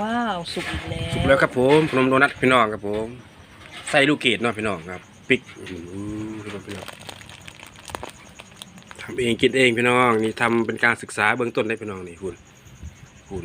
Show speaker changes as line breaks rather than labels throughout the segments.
ว้าวสุกอีกแล้ว
สุกแล้วครับผมขนมโดนัทพี่น้องครับผมใส่ลูกเกดเนาะพี่น้องครับปิกพี่น้องทำเองกินเองพี่น้องนี่ทำเป็นการศึกษาเบื้องต้นได้พี่น้องนี่คุณคุณ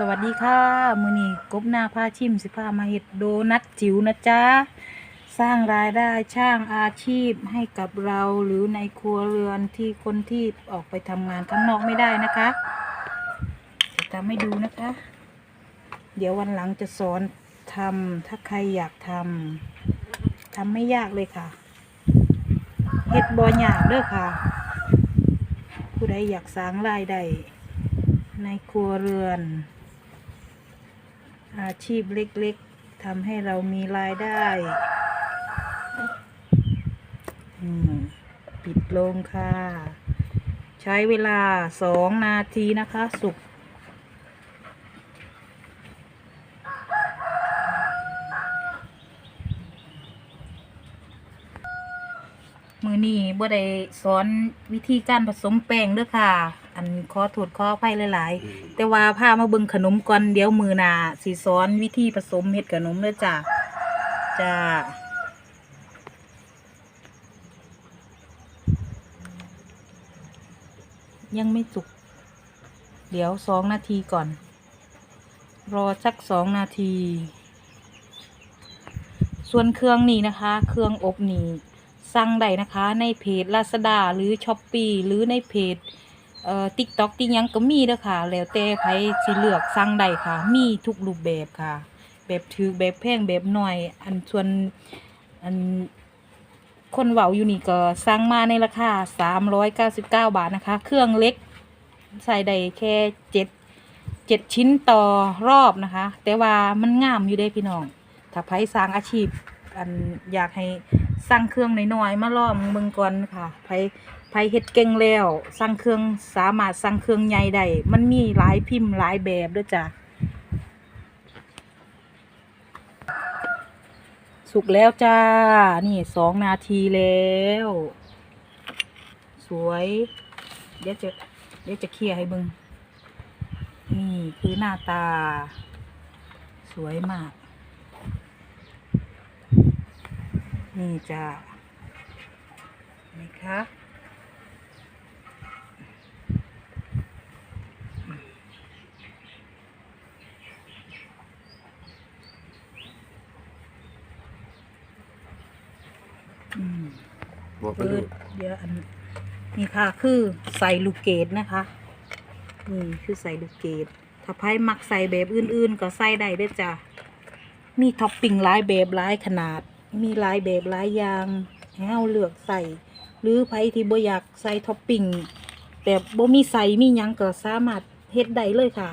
สวัสดีค่ะมือนี้กบหน้าผ้าชิมสิพามาเห็ดโดนัทจิ๋วนะจ๊ะ สร้างรายได้ช่างอาชีพให้กับเราหรือในครัวเรือนที่คนที่ออกไปทำงานข้างนอกไม่ได้นะคะจะทำให้ดูนะคะ เดี๋ยววันหลังจะสอนทำถ้าใครอยากทำทำไม่ยากเลยค่ะเห็ดบอยากเด้อค่ะ ผู้ใดอยากสร้างรายได้ในครัวเรือน อาชีพเล็กๆทำให้เรามีรายได้ ปิดลงค่ะ ใช้เวลาสองนาทีนะคะ สุกมือนี้บ่ได้สอนวิธีการผสมแป้งด้อค่ะ อันขอโทษขออภัยหลาย
อืม
ๆแต่ว่าพามาเบิ่งขนมก่อนเดี๋ยวมือหนาสิสอนวิธีผสมเฮ็ดขนมเด้อจ้ะจ้ายังไม่สุก เดี๋ยวสองนาทีก่อน รอสักสองนาที ส่วนเครื่องนี้นะคะ เครื่องอบนี่สั่งได้นะคะ ในเพจ Lazada หรือ s h อ p e e หรือในเพจ เอ่อ TikTok ที่ยังก็มีเด้อค่ะ แล้วแต่ไผสิเลือกสั่งได้ค่ะ มีทุกรูปแบบค่ะ แบบถือแบบแพงแบบหน่อย อันส่วนอันคนเว้าอยู่นี่ก็สั่งมาในราคา399 บาทนะคะ เครื่องเล็กใส่ได้แค่เจ็ดเจ็ดชิ้นต่อรอบนะคะ แต่ว่ามันงามอยู่ได้พี่น้อง ถ้าไผสร้างอาชีพอันอยากให้ สั่งเครื่องน้อยๆมาลองเบิ่งก่อนค่ะไผไผเฮ็ดเก่งแล้วสั่งเครื่องสามารถสั่งเครื่องใหญ่ได้มันมีหลายพิมพ์หลายแบบด้วยจ้ะสุกแล้วจ้า นี่สองนาทีแล้ว สวย เดี๋ยวจะเดี๋ยวจะเคลียร์ให้เบิ่งนี่คือหน้าตา สวยมาก นี่จ้านี่คะอืม
บอกไป
เปิ
ดู
ดเดี๋ยวอันนี่ค่ะ คือใส่ลูกเกดนะคะ นี่คือใส่ลูกเกดถ้าไพ่มักใส่แบบอื่น ๆ ก็ใส่ได้เด้วยจ้ะ มีท็อปปิ้งหลายแบบหลายขนาด มีหลายแบบหลายอย่างให้เราเลือกใส่ หรือไผที่บ่อยากใส่ท็อปปิ้งแบบบ่มีใส่มีหยังก็สามารถเฮ็ดได้เลยค่ะ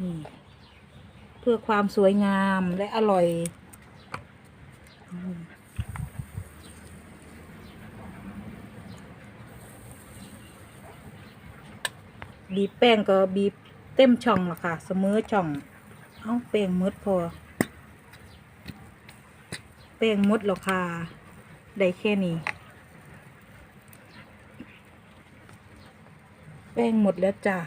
นี่เพื่อความสวยงามและอร่อยบีบแป้งก็บีบเต็มช่องละค่ะ เสมอช่อง เอาแป้งมดพอแป้งมดหรอค่ะ ได้แค่นี้ แป้งหมดแล้วจ้ะ